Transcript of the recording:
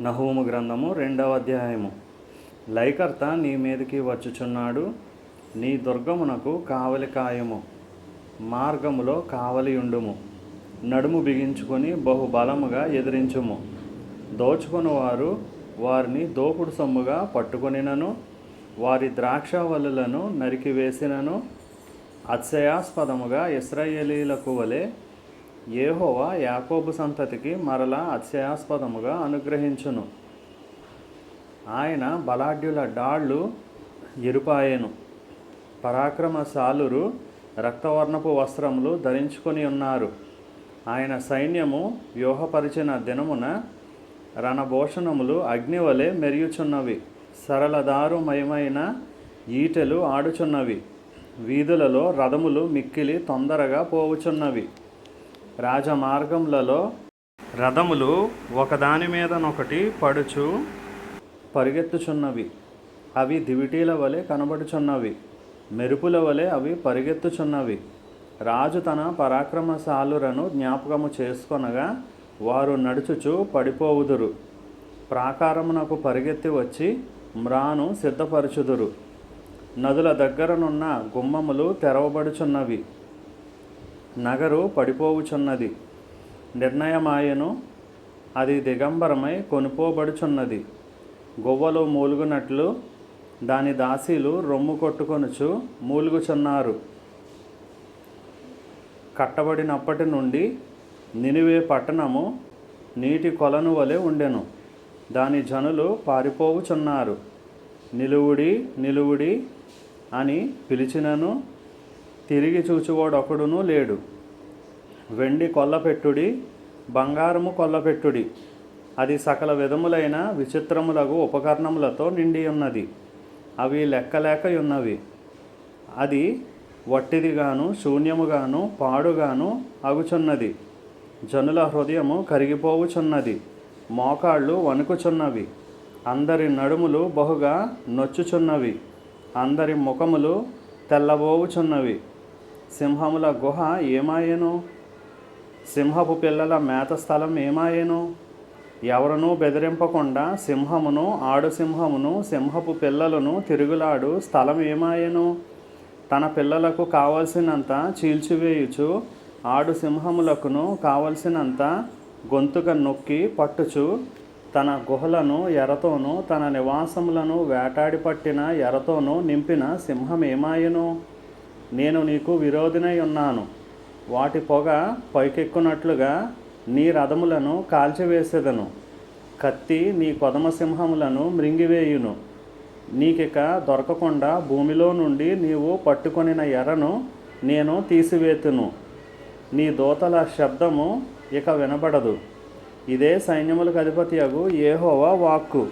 నహూము గ్రంథము రెండవ అధ్యాయము. లైకర్త నీ మీదకి వచ్చుచున్నాడు నీ దుర్గమునకు కావలి కాయము మార్గములో కావలి ఉండుము. నడుము బిగించుకొని బహుబలముగా ఎదిరించుము. దోచుకుని వారు వారిని దోపుడు సొమ్ముగా పట్టుకొనినను వారి ద్రాక్షవల్లులను నరికివేసినను. అత్యయాస్పదముగా ఇస్రాయేలీలకు వలె ఏహోవా యాకోబు సంతతికి మరలా అత్యయాస్పదముగా అనుగ్రహించును. ఆయన బలాఢ్యుల డాళ్ళు ఎరుపాయెను. పరాక్రమశాలురు రక్తవర్ణపు వస్త్రములు ధరించుకొని ఉన్నారు. ఆయన సైన్యము వ్యూహపరిచిన దినమున రణభూషణములు అగ్నివలే మెరియుచున్నవి. సరళదారుమయమైన ఈటెలు ఆడుచున్నవి. వీధులలో రథములు మిక్కిలి తొందరగా పోవుచున్నవి. రాజమార్గములలో రథములు ఒకదాని మీదనొకటి పడుచు పరిగెత్తుచున్నవి. అవి దివిటీల వలె కనబడుచున్నవి. మెరుపుల వలె అవి పరిగెత్తుచున్నవి. రాజు తన పరాక్రమశాలురను జ్ఞాపకము చేసుకొనగా వారు నడుచుచు పడిపోవుదురు. ప్రాకారమునకు పరిగెత్తి వచ్చి మ్రాను సిద్ధపరచుదురు. నదుల దగ్గరనున్న గుమ్మములు తెరవబడుచున్నవి. నగరు పడిపోవుచున్నది. నిర్ణయమాయను అది దిగంబరమై కొనుపోబడుచున్నది. గువ్వలు మూలుగునట్లు దాని దాసీలు రొమ్ము కొట్టుకొనుచు మూలుగుచున్నారు. కట్టబడినప్పటి నుండి నినివే పట్టణము నీటి కొలను వలె ఉండెను. దాని జనులు పారిపోవుచున్నారు. నిలువుడి నిలువుడి అని పిలిచినను తిరిగి చూచువాడొకడునూ లేడు. వెండి కొల్లపెట్టుడి బంగారము కొల్లపెట్టుడి. అది సకల విధములైన విచిత్రములగు ఉపకరణములతో నిండి ఉన్నది అవి లెక్కలేక ఉన్నవి అది వట్టిదిగాను శూన్యముగాను పాడుగాను అగుచున్నది. జనుల హృదయము కరిగిపోవుచున్నది. మోకాళ్ళు వణుకుచున్నవి. అందరి నడుములు బహుగా నొచ్చుచున్నవి. అందరి ముఖములు తెల్లబోవుచున్నవి. సింహముల గుహ ఏమాయెను? సింహపు పిల్లల మేత స్థలం ఏమాయెను? ఎవరనూ బెదిరింపకుండా సింహమును ఆడు సింహమును సింహపు పిల్లలను తిరుగులాడు స్థలం ఏమాయెను? తన పిల్లలకు కావలసినంత చీల్చివేయుచు ఆడు సింహములకును కావలసినంత గొంతుక నొక్కి పట్టుచు తన గుహలను ఎరతోనూ తన నివాసములను వేటాడి పట్టిన ఎరతోనూ నింపిన సింహం ఏమాయెను? నేను నీకు విరోధినై ఉన్నాను. వాటి పొగ పైకెక్కునట్లుగా నీ రథములను కాల్చివేసేదను. కత్తి నీ కొదమ సింహములను మృంగివేయును. నీకిక దొరకకుండా భూమిలో నుండి నీవు పట్టుకొనిన ఎర్రను నేను తీసివేతును. నీ దోతల శబ్దము ఇక వినబడదు. ఇదే సైన్యములకు అధిపతియగు ఏహోవా వాక్కు.